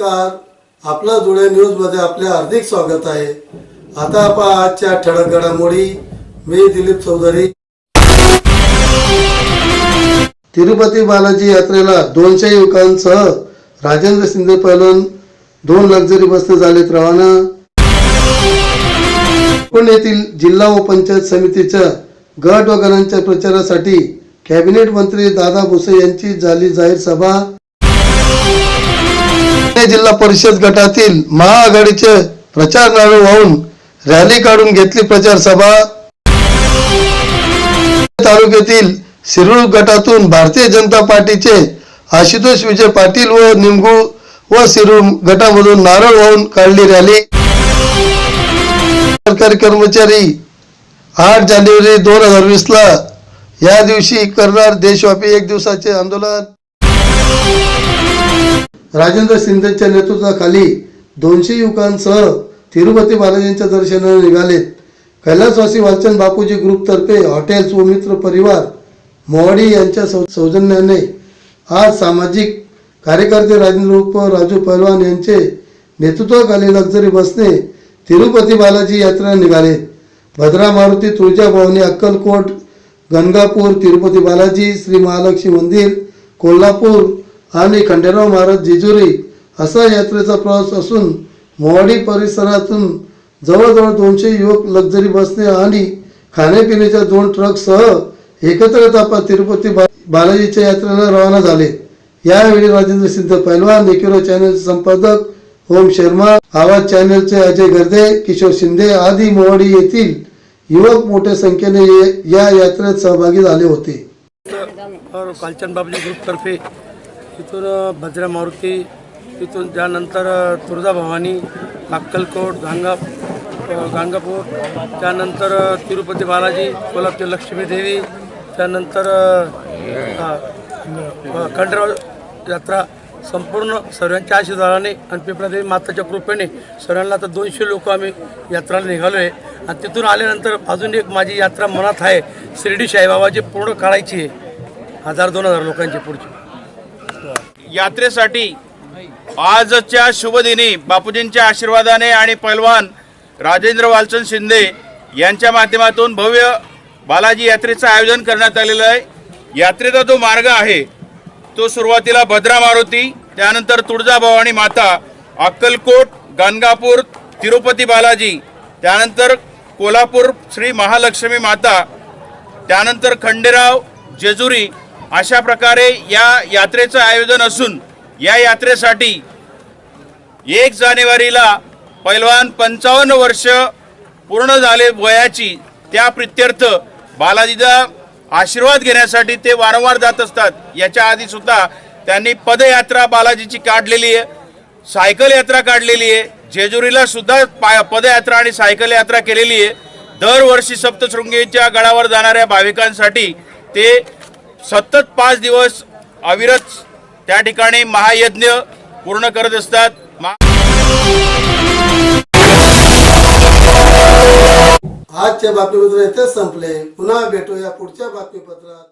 नमस्कार. आपला जुळे न्यूजमध्ये आपले हार्दिक स्वागत आहे. आता आपण आजच्या ठळक घडामोडी. मी दिलीप चौधरी. तिरुपती बालाजी यात्रेला दोनशे युवकांसह राजेंद्र शिंदे पैलवान दोन लक्झरी बसने झालेत रवाना. पुणे येथील जिल्हा व पंचायत समितीच्या गट व गणांच्या प्रचारासाठी कॅबिनेट मंत्री दादा भुसे यांची झाली जाहीर सभा. पुणे जिल्हा परिषद गटातील महाआघाडीचे प्रचार नावे वाहून रॅली काढून घेतली प्रचार सभा. तालुक्यातील शिरूर गटातून भारतीय जनता पार्टीचे आशुतोष विजय पाटील व निमगू व शिरूर गटामधून नारळ वाहून काढली रॅली. सरकारी कर्मचारी आठ जानेवारी दोन हजार वीस ला या दिवशी करणार देशव्यापी एक दिवसाचे आंदोलन. राजेंद्र शिंदेच्या नेतृत्वाखाली दोनशे युवकांसह तिरुपती बालाजींच्या दर्शनाला निघालेत. कैलासवासी वालचंद बापूजी ग्रुपतर्फे हॉटेल्स व मित्र परिवार मोवाडी यांच्या सौ सौजन्याने आज सामाजिक कार्यकर्ते राजेंद्र उप राजू पहलवान यांचे नेतृत्वाखाली लक्झरी बसने तिरुपती बालाजी यात्रा निघाले. भद्रा मारुती तुळजाभवानी अक्कलकोट गणगापूर तिरुपती बालाजी श्री महालक्ष्मी मंदिर कोल्हापूर आणि खंडेराव महाराज जेजुरी असा यात्रेचा प्रवास असून मोवाडी परिसरातून जवळजवळ दोनशे युवक लक्झरी बसने आणि खाण्यापिण्याच्या दोन ट्रकसह एकत्र तापा तिरुपती बा बालाजीच्या यात्रेला रवाना झाले. यावेळी राजेंद्र सिद्ध पैलवान निकिरो चॅनलचे संपादक ओम शर्मा आवाज चॅनलचे अजय गर्दे किशोर शिंदे आदी मोवाडी येथील युवक मोठ्या संख्येने या यात्रेत सहभागी झाले होते. और कालचंद बाबजी ग्रुपतर्फे तिथून अ, भद्रा मारुती तिथून त्यानंतर तुळजाभवानी अक्कलकोट गांगा अ, गांगापूर त्यानंतर तिरुपती बालाजी कोल्हापूर लक्ष्मी देवी त्यानंतर खंडराव यात्रा संपूर्ण सर्वांच्या आशीर्वादाने आणि पिंपळादेवी माताच्या कृपेने सर्वांना आता दोनशे लोक आम्ही यात्राला निघालो आहे आणि तिथून आल्यानंतर अजून एक माझी यात्रा मनात आहे. शिर्डी साईबाबाची पूर्ण काढायची आहे. हजार दोन हजार लोकांची पुढची. यात्रेसाठी आजच्या शुभदिनी बापूजींच्या आशीर्वादाने आणि पैलवान राजेंद्र वालचंद शिंदे यांच्या माध्यमातून भव्य बालाजी यात्रेचं आयोजन करण्यात आलेलं आहे. यात्रेचा जो मार्ग आहे तो सुरुवातीला भद्रा मारुती त्यानंतर तुळजाभवानी माता अक्कलकोट गाणगापूर तिरुपती बालाजी त्यानंतर कोल्हापूर श्री महालक्ष्मी माता त्यानंतर खंडेराव जेजुरी अशा प्रकारे या यात्रेचं आयोजन असून या यात्रेसाठी एक जानेवारीला पैलवान पंचावन्न वर्ष पूर्ण झाले वयाची त्या प्रित्यर्थ बालाजीचा आशीर्वाद घेण्यासाठी ते वारंवार जात असतात. याच्या आधी सुद्धा त्यांनी पदयात्रा बालाजीची काढलेली आहे सायकल यात्रा काढलेली आहे जेजुरीला सुद्धा पा पदयात्रा आणि सायकल यात्रा केलेली आहे. दरवर्षी सप्तशृंगीच्या गडावर जाणाऱ्या भाविकांसाठी ते सतत पाच दिवस अविरत त्या ठिकाणी महायज्ञ पूर्ण करत असतात. आजच्या आजचे बातमीपत्र इथेच संपले. पुन्हा भेटूया पुढच्या बातमीपत्रात.